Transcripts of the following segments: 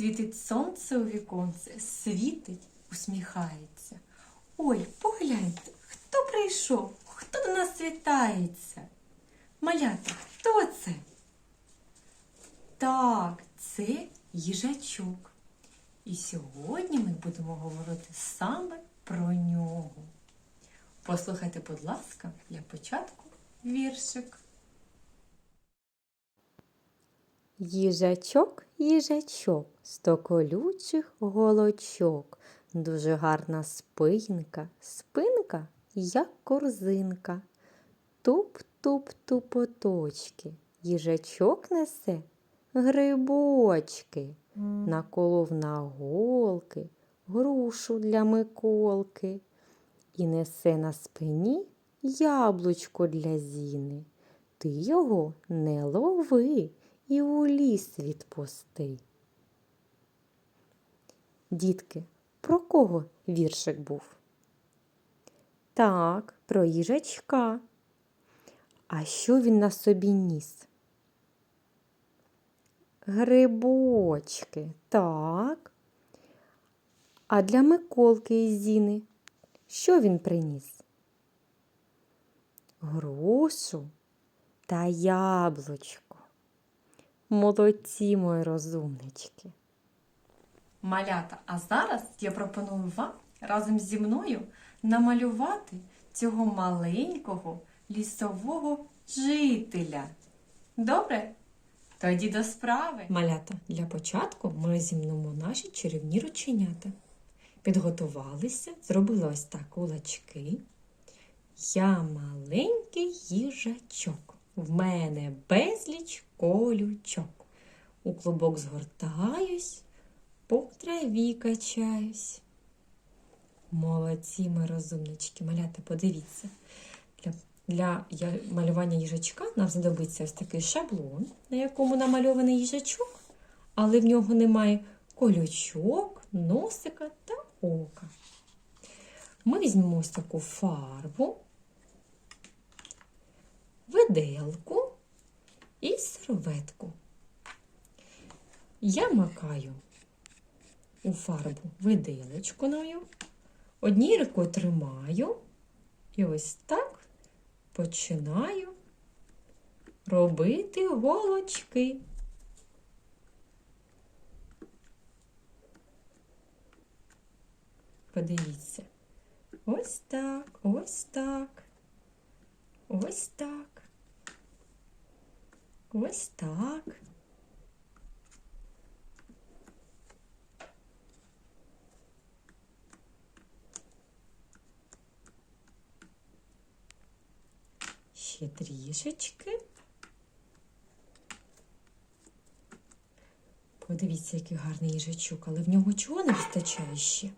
Світить сонце у віконце, світить, усміхається. Ой, погляньте, хто прийшов, хто до нас вітається? Малята, хто це? Так, це їжачок. І сьогодні ми будемо говорити саме про нього. Послухайте, будь ласка, для початку віршик. Їжачок, їжачок, сто колючих голочок, дуже гарна спинка, спинка, як корзинка. Туп-туп тупоточки, їжачок несе грибочки, наколов на голки, грушу для Миколки. І несе на спині яблучко для зіни. Ти його не лови і у ліс відпусти. Дітки, про кого віршик був? Так, про їжачка. А що він на собі ніс? Грибочки, так. А для Миколки і Зіни що він приніс? Грушу та яблучко. Молодці, мої розумнички. Малята, а зараз я пропоную вам разом зі мною намалювати цього маленького лісового жителя. Добре? Тоді до справи. Малята, для початку ми розімнемо наші чарівні рученята. Підготувалися, зробили ось так кулачки. Я маленький їжачок. В мене безліч колючок. У клубок згортаюсь, по траві качаюсь. Молодці, ми розумнички. Малята, подивіться. Для, для малювання їжачка нам знадобиться ось такий шаблон, на якому намальований їжачок, але в нього немає колючок, носика та ока. Ми візьмемо ось таку фарбу, виделку і серветку. Я макаю у фарбу виделочкою, однією рукою тримаю і ось так починаю робити голочки. Подивіться. Ось так, ось так, ось так, ось так. Ще трішечки. Подивіться, який гарний їжачок, але в нього чого не вистачає ще?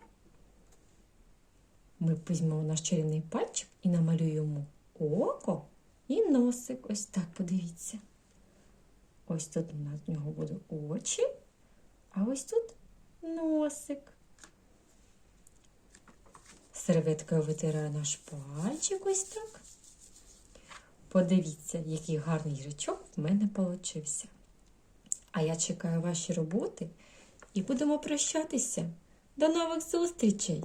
Ми візьмемо наш чарівний пальчик і намалюємо око і носик. Ось так, подивіться. Ось тут у нас в нього будуть очі, а ось тут носик. Серветкою витираю наш пальчик ось так. Подивіться, який гарний їжачок в мене получився. А я чекаю ваші роботи і будемо прощатися. До нових зустрічей!